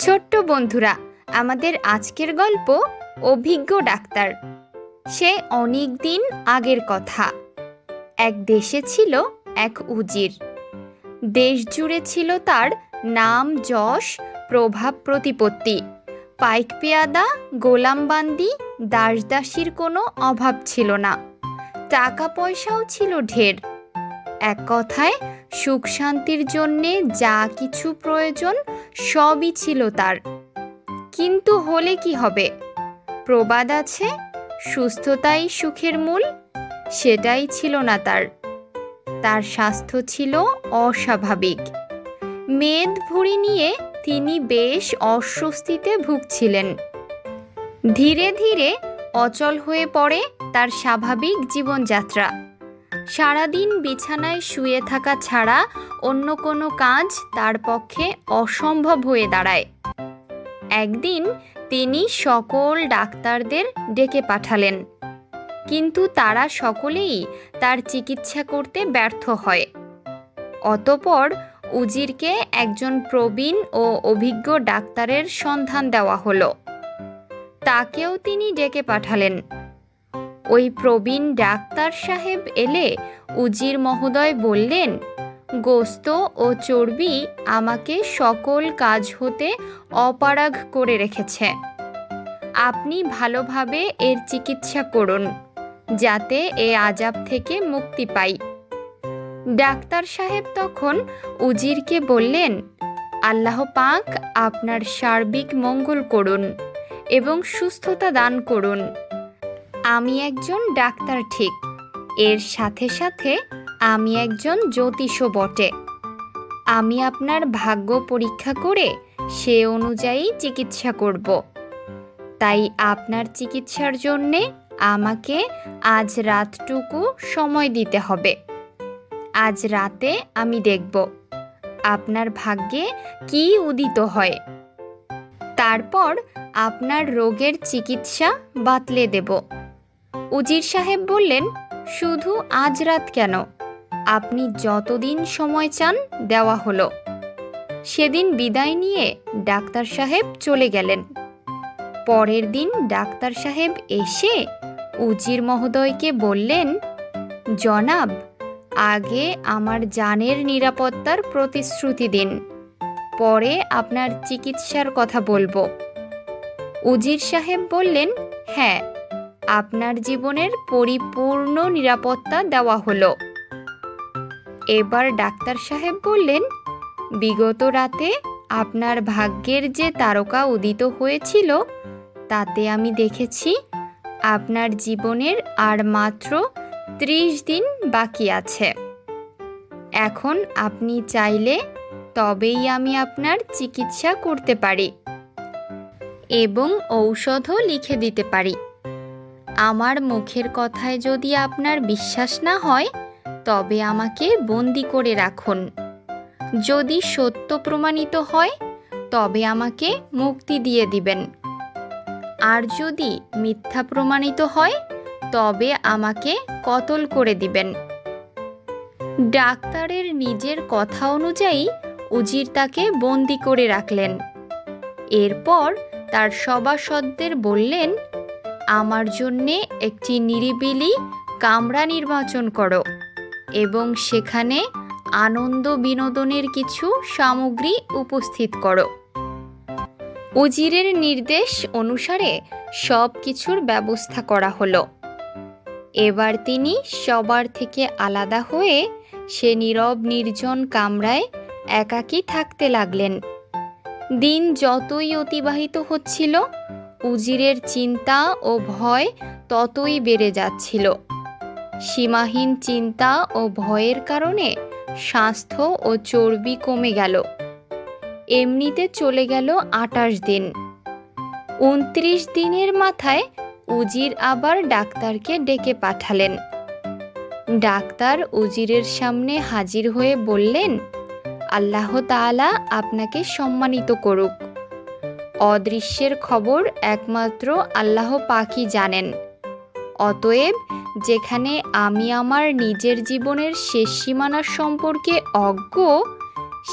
ছোট্ট বন্ধুরা, আমাদের আজকের গল্প অভিজ্ঞ ডাক্তার। সে অনেক দিন আগের কথা। এক দেশে ছিল এক উজির। দেশ জুড়ে ছিল তার নাম যশ, প্রভাব প্রতিপত্তি। পাইক পেয়াদা গোলামবান্দি দাসদাসীর কোনো অভাব ছিল না। টাকা পয়সাও ছিল ঢের। এক কথায়, সুখ শান্তির জন্যে যা কিছু প্রয়োজন সবই ছিল তার। কিন্তু হলে কি হবে? প্রবাদ আছে, সুস্থতাই সুখের মূল, সেটাই ছিল না তার। তার স্বাস্থ্য ছিল অস্বাভাবিক। মেদ ভুঁড়ি নিয়ে তিনি বেশ অস্বস্তিতে ভুগছিলেন। ধীরে ধীরে অচল হয়ে পড়ে তার স্বাভাবিক জীবনযাত্রা। সারাদিন বিছানায় শুয়ে থাকা ছাড়া অন্য কোনো কাজ তার পক্ষে অসম্ভব হয়ে দাঁড়ায়। একদিন তিনি সকল ডাক্তারদের ডেকে পাঠালেন। কিন্তু তারা সকলেই তার চিকিৎসা করতে ব্যর্থ হয়। অতপর উজিরকে একজন প্রবীণ ও অভিজ্ঞ ডাক্তারের সন্ধান দেওয়া হলো। তাকেও তিনি ডেকে পাঠালেন। ওই প্রবীণ ডাক্তার সাহেব এলে উজির মহোদয় বললেন, গোস্ত ও চর্বি আমাকে সকল কাজ হতে অপারাগ করে রেখেছে। আপনি ভালোভাবে এর চিকিৎসা করুন, যাতে এ আজাব থেকে মুক্তি পাই। ডাক্তার সাহেব তখন উজিরকে বললেন, আল্লাহ পাক আপনার সার্বিক মঙ্গল করুন এবং সুস্থতা দান করুন। আমি একজন ডাক্তার ঠিক। এর সাথে সাথে আমি একজন জ্যোতিষও বটে। আমি আপনার ভাগ্য পরীক্ষা করে সে অনুযায়ী চিকিৎসা করব। তাই আপনার চিকিৎসার জন্যে আমাকে আজ রাতটুকু সময় দিতে হবে। আজ রাতে আমি দেখব আপনার ভাগ্যে কি উদিত হয়। তারপর আপনার রোগের চিকিৎসা বাতলে দেব। উজির সাহেব বললেন, শুধু আজ রাত কেন? আপনি যতদিন সময় চান, দেওয়া হলো। সেদিন বিদায় নিয়ে ডাক্তার সাহেব চলে গেলেন। পরের দিন ডাক্তার সাহেব এসে উজির মহোদয়কে বললেন, জনাব, আগে আমার জানের নিরাপত্তার প্রতিশ্রুতি দিন, পরে আপনার চিকিৎসার কথা বলব। উজির সাহেব বললেন হ্যাঁ আপনার জীবনের পরিপূর্ণ নিরাপত্তা দেওয়া হলো। এবার ডাক্তার সাহেব বললেন, বিগত রাতে আপনার ভাগ্যের যে তারকা উদিত হয়েছিল, তাতে আমি দেখেছি আপনার জীবনের আর মাত্র ত্রিশ দিন বাকি আছে। এখন আপনি চাইলে তবেই আমি আপনার চিকিৎসা করতে পারি এবং ঔষধও লিখে দিতে পারি। আমার মুখের কথায় যদি আপনার বিশ্বাস না হয়, তবে আমাকে বন্দি করে রাখুন। যদি সত্য প্রমাণিত হয়, তবে আমাকে মুক্তি দিয়ে দিবেন। আর যদি মিথ্যা প্রমাণিত হয়, তবে আমাকে কতল করে দিবেন। ডাক্তারের নিজের কথা অনুযায়ী উজির তাকে বন্দি করে রাখলেন। এরপর তার সভাসদদের বললেন আমার জন্যে একটি নিরিবিলি কামরা নির্বাচন করো এবং সেখানে আনন্দ বিনোদনের কিছু সামগ্রী উপস্থিত করো। উজিরের নির্দেশ অনুসারে সব কিছুর ব্যবস্থা করা হলো। এবার তিনি সবার থেকে আলাদা হয়ে সে নীরব নির্জন কামরায় একাকী থাকতে লাগলেন। দিন যতই অতিবাহিত হচ্ছিল উজিরের চিন্তা ও ভয় ততই বেড়ে যাচ্ছিল। সীমাহীন চিন্তা ও ভয়ের কারণে স্বাস্থ্য ও চর্বি কমে গেল। এমনিতে চলে গেল আটাশ দিন। উনত্রিশ দিনের মাথায় উজির আবার ডাক্তারকে ডেকে পাঠালেন। ডাক্তার উজিরের সামনে হাজির হয়ে বললেন, আল্লাহ তাআলা আপনাকে সম্মানিত করুক। অদৃশ্যের খবর একমাত্র আল্লাহ পাকই জানেন। অতএব, যেখানে আমি আমার নিজের জীবনের শেষ সীমানা সম্পর্কে অজ্ঞ,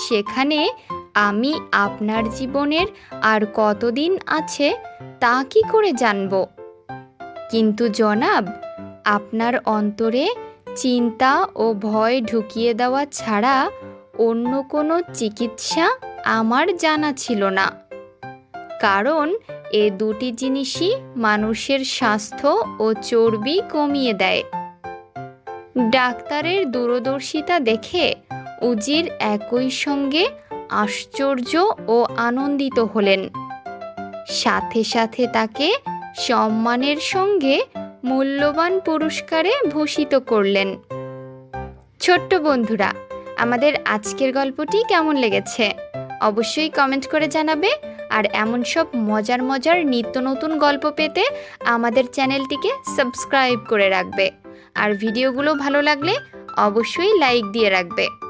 সেখানে আমি আপনার জীবনের আর কতদিন আছে তা কি করে জানব? কিন্তু জনাব, আপনার অন্তরে চিন্তা ও ভয় ঢুকিয়ে দেওয়া ছাড়া অন্য কোনো চিকিৎসা আমার জানা ছিল না। কারণ এ দুটি জিনিসই মানুষের স্বাস্থ্য ও চর্বি কমিয়ে দেয়। ডাক্তারের দূরদর্শিতা দেখে উজির একই সঙ্গে আশ্চর্য ও আনন্দিত হলেন। সাথে সাথে তাকে সম্মানের সঙ্গে মূল্যবান পুরস্কারে ভূষিত করলেন। ছোট্ট বন্ধুরা, আমাদের আজকের গল্পটি কেমন লেগেছে? অবশ্যই কমেন্ট করে জানাবে আর এমন সব মজার মজার নিত্য নতুন গল্প পেতে আমাদের চ্যানেলটিকে সাবস্ক্রাইব করে রাখবে। আর ভিডিওগুলো ভালো লাগলে অবশ্যই লাইক দিয়ে রাখবে।